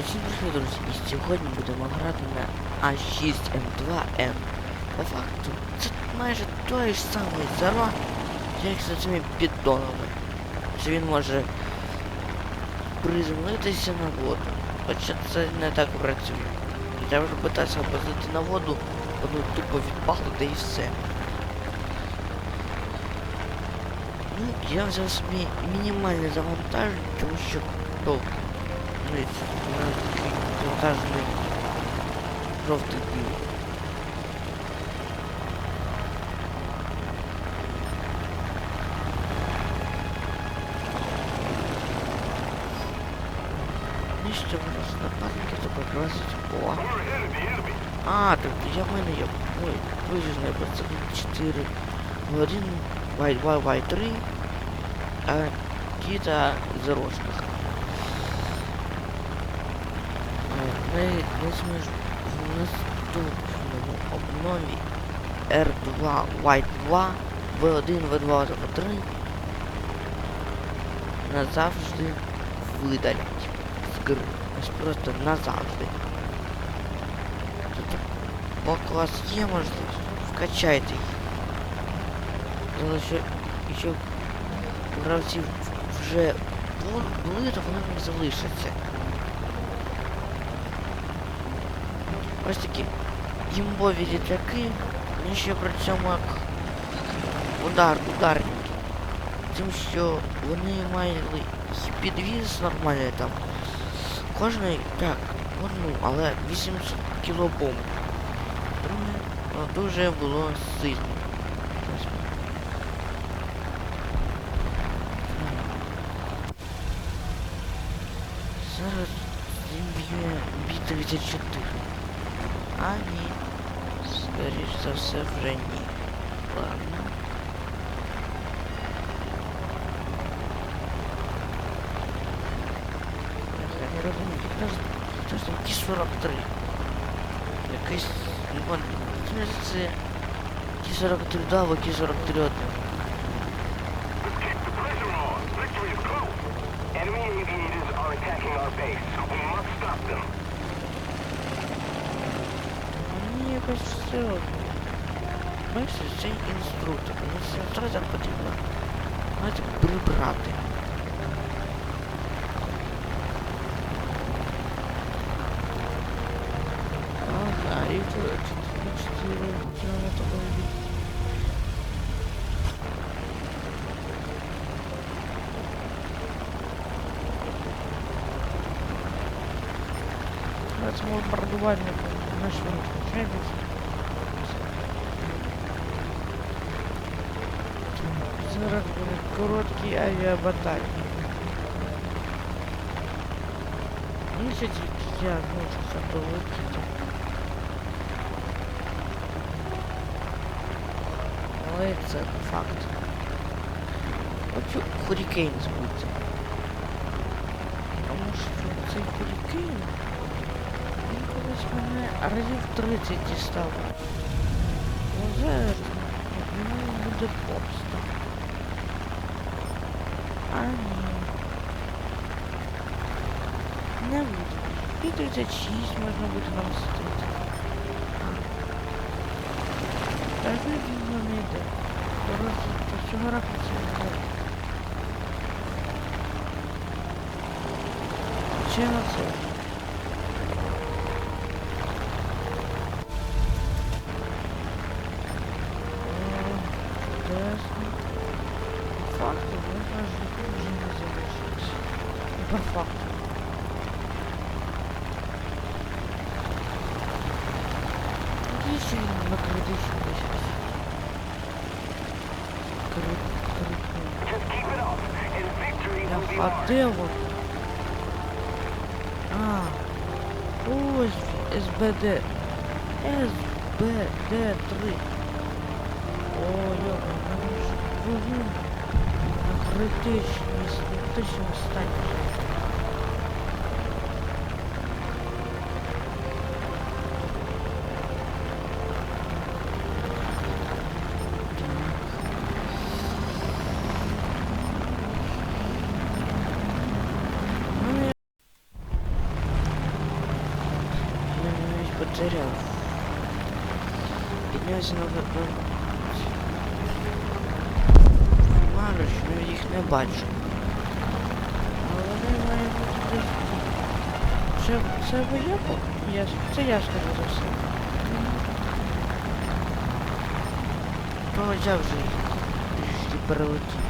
Усім привіт, друзі! І сьогодні будемо грати на А6М2М. По факту, це майже той ж самий зерва, як за цими піддонами. Що він може приземлитися на воду. Це не так працює. Я вже питався опозити на воду, воно тупо відпахло, да і все. Ну, я взяв собі мінімальне завантаження, тому що ну, Дивіться, у нас такий вантажний жовтий дім. Ну що у нас нападники то покрасить о. А, так я в мене є. Ой, вижежний пацан 4 в 1, вай 2, вай 3, а кіта в зарожках. Ми візьмеш в наступному обнові R2 White 2 V1, V2, V3 назавжди видалять з гри. Ось просто назавжди. Тобто, поки у вас є можливість, вкачайте їх. Але що, якщо у гравців вже були, то вони не залишаться. Ось такі імбові літаки, вони ще при цьому як удар, ударники. Тим, що вони і підвіз нормальний там. Кожний, так, одну, але 800 кілобомб. Ну, дуже було сильно. Зараз він б'є бі-34. А ні. Скоріш за все вже. Ладно. Я не розумію, хто ж там Ті-43? Якийсь... ну, вон, це Ті-43 да, або Ті-43 один. Pressure on! Victory is close! Enemy aviators are attacking our base. We must stop them. Мені якось все одно. Бачите, цей інструктор. Мені все одразу потрібно знаєте, прибрати. Ага, і то 4 кілометри від Це бомбардування на швидко чекається. Зараз будуть короткі авіабаталії. Ну, ще тільки я зможу це долетіти. Але це не факт. Хочу хурікейн збити. Тому що цей хурікейн колись мене разів 30 дістав. Ну зараз мені буде помста. А ні. Не буде. І 36 можна буде намстити. Так він не йде. Просто до цього рахується не йде. Чи на це? Надіюсь, він на критичну десь. Крит, Just keep it up, and victory will be А ours. де він? А, ось він, СБД. СБД-3. О, йоба, мене ж двигун на критичній, критичному стані. потеряв. Піднявся на ну їх не бачу. Але вони мають бути. Це, це ви я Це я скажу за все. То я вже їх перелетів.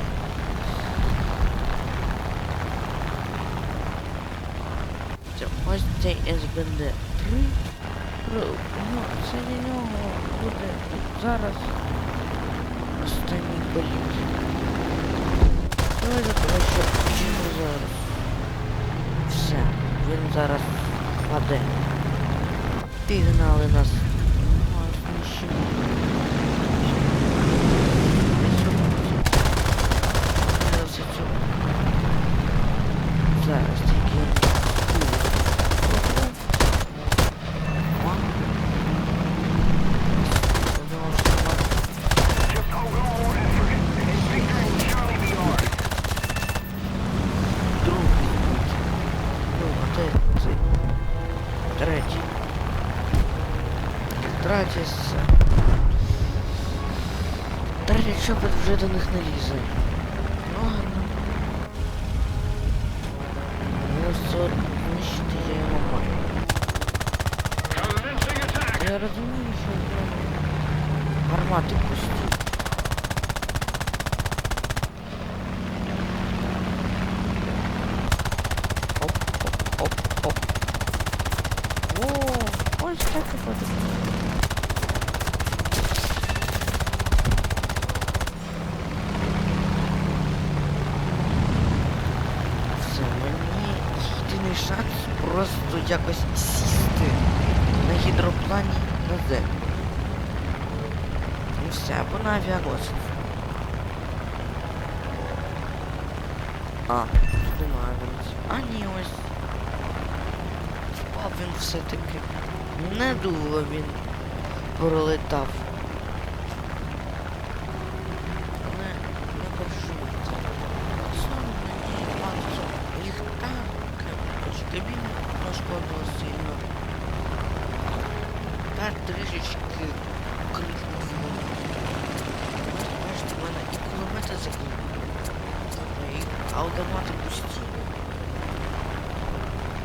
Ось цей СБД 3. Ну, це для нього буде зараз останній політ. Давай що чому зараз. Все, він зараз паде. Пігнали нас. Зараз Третій. З... Третій чопит вже до них не лізе. Ну ладно. Ну, все, знищити я його маю. Я розумію, що в гармати пусті. Так і. Все, мені єдиний шанс просто якось сісти на гідроплані на землю. І все, або на авіаносець. А, тут немає авіаносця. А ні, ось. Впав він все-таки. Не дуло він пролетав. Але не переживайте. Знову мені ліхтарка. Хоч кабіна пошкодила сильно. Та трішечки мене і кулемети закрили. І автомати пусті.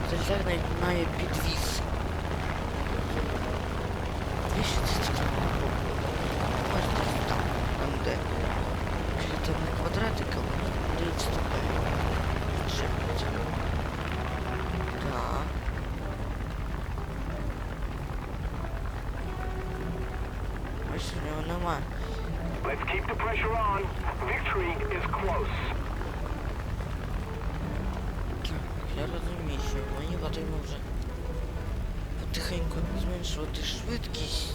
Це навіть має підвіз. Let's keep the pressure on. Victory is close. Я розумію, що мені потрібно вже потихеньку зменшувати швидкість.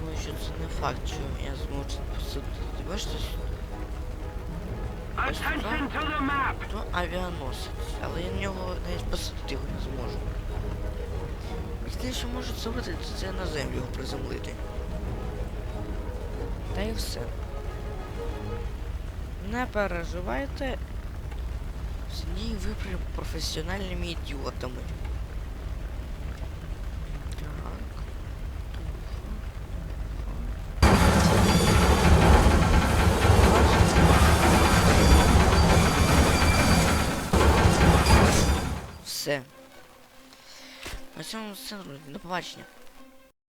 Думаю, що це не факт, що я зможу посадити. Бачите, ось то авіаносець, але я на нього навіть посадити його не зможу. Єдине, що можу зробити, це- це на землю його приземлити. Та і все. Не переживайте. Ні, ви прям професіональними ідіотами. Цьому все. До побачення.